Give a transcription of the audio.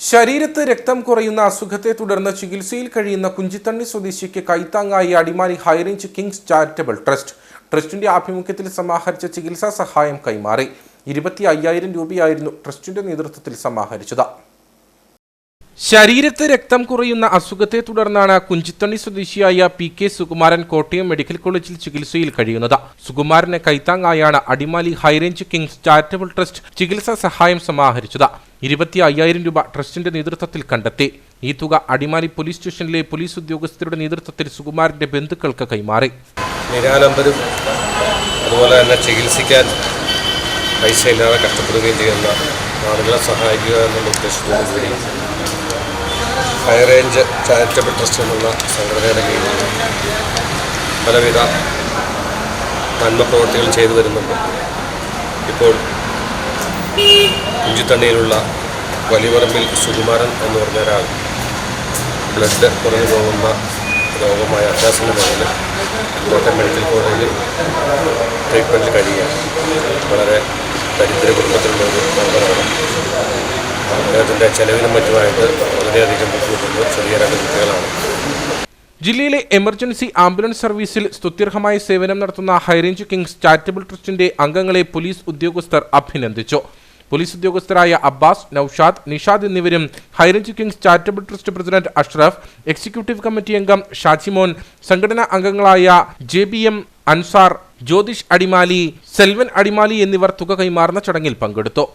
ശരീരത്ത് രക്തം കുറയുന്ന അസുഖത്തെ തുടർന്ന് ചികിത്സയിൽ കഴിയുന്ന കുഞ്ചിത്തണ്ണി സ്വദേശിക്ക് കൈത്താങ്ങായി Adimali high range kings charitable trust. ട്രസ്റ്റിന്റെ ആഭിമുഖ്യത്തിൽ സമാഹരിച്ച ചികിത്സാ സഹായം കൈമാറി. ഇരുപത്തി അയ്യായിരം രൂപയായിരുന്നു ട്രസ്റ്റിന്റെ നേതൃത്വത്തിൽ സമാഹരിച്ചത്. ശരീരത്ത് രക്തം കുറയുന്ന അസുഖത്തെ തുടർന്നാണ് കുഞ്ചിത്തണ്ണി സ്വദേശിയായ P K Sukumaran Kottayam medical കോളേജിൽ ചികിത്സയിൽ കഴിയുന്നത്. സുകുമാരന് കൈത്താങ്ങായാണ് Adimali high range kings charitable trust ചികിത്സാ സഹായം സമാഹരിച്ചത്. ഇരുപത്തി അയ്യായിരം രൂപ ട്രസ്റ്റിന്റെ നേതൃത്വത്തിൽ കണ്ടെത്തി. ഈ തുക അടിമാലി പോലീസ് സ്റ്റേഷനിലെ പോലീസ് ഉദ്യോഗസ്ഥരുടെ നേതൃത്വത്തിൽ സുകുമാരന്റെ ബന്ധുക്കൾക്ക് കൈമാറി. അതുപോലെ തന്നെ ചികിത്സിക്കാൻ പൈസ ഇല്ലാതെ കഷ്ടപ്പെടുകയും ചെയ്യുന്ന ആളുകളെ സഹായിക്കുക എന്നുള്ള ഉദ്ദേശത്തോടു കൂടി ഹൈറേഞ്ച് ചാരിറ്റബിൾ ട്രസ്റ്റ് എന്നുള്ള സംഘടനയുടെ കീഴിൽ പലവിധ നന്മ പ്രവർത്തികൾ ചെയ്തു വരുന്നുണ്ട്. ഇപ്പോൾ കുഞ്ചിത്തണ്ണിയിലുള്ള വലിയപറമ്പിൽ സുകുമാരൻ എന്ന് പറഞ്ഞ ഒരാൾ ബ്ലഡ് കുറഞ്ഞു പോകുന്ന രോഗമായ അത്യാസന്ന പേരിൽ കോട്ടയം മെഡിക്കൽ കോളേജിൽ ട്രീറ്റ്മെന്റിൽ കഴിയുക വളരെ ദരിദ്ര കുടുംബത്തിലുള്ള ഒരു മെമ്പറാണ് അദ്ദേഹത്തിന്റെ ചെലവിനും മറ്റുമായിട്ട് വളരെയധികം ബുദ്ധിമുട്ടുണ്ട് ചെറിയ രണ്ട് കുട്ടികളാണ്. ജില്ലയിലെ എമർജൻസി ആംബുലൻസ് സർവീസിൽ സ്തുത്യർഹമായ സേവനം നടത്തുന്ന ഹൈറേഞ്ച് കിങ്സ് ചാരിറ്റബിൾ ട്രസ്റ്റിന്റെ അംഗങ്ങളെ പോലീസ് ഉദ്യോഗസ്ഥർ അഭിനന്ദിച്ചു. പോലീസ് ഉദ്യോഗസ്ഥരായ അബ്ബാസ് നൌഷാദ് നിഷാദ് എന്നിവരും high range kings charitable trust president Ashraf executive committee അംഗം ഷാജിമോൻ സംഘടനാ അംഗങ്ങളായ J B M Ansar Jyothish Adimali Selvan Adimali എന്നിവർ തുക കൈമാറുന്ന ചടങ്ങിൽ പങ്കെടുത്തു.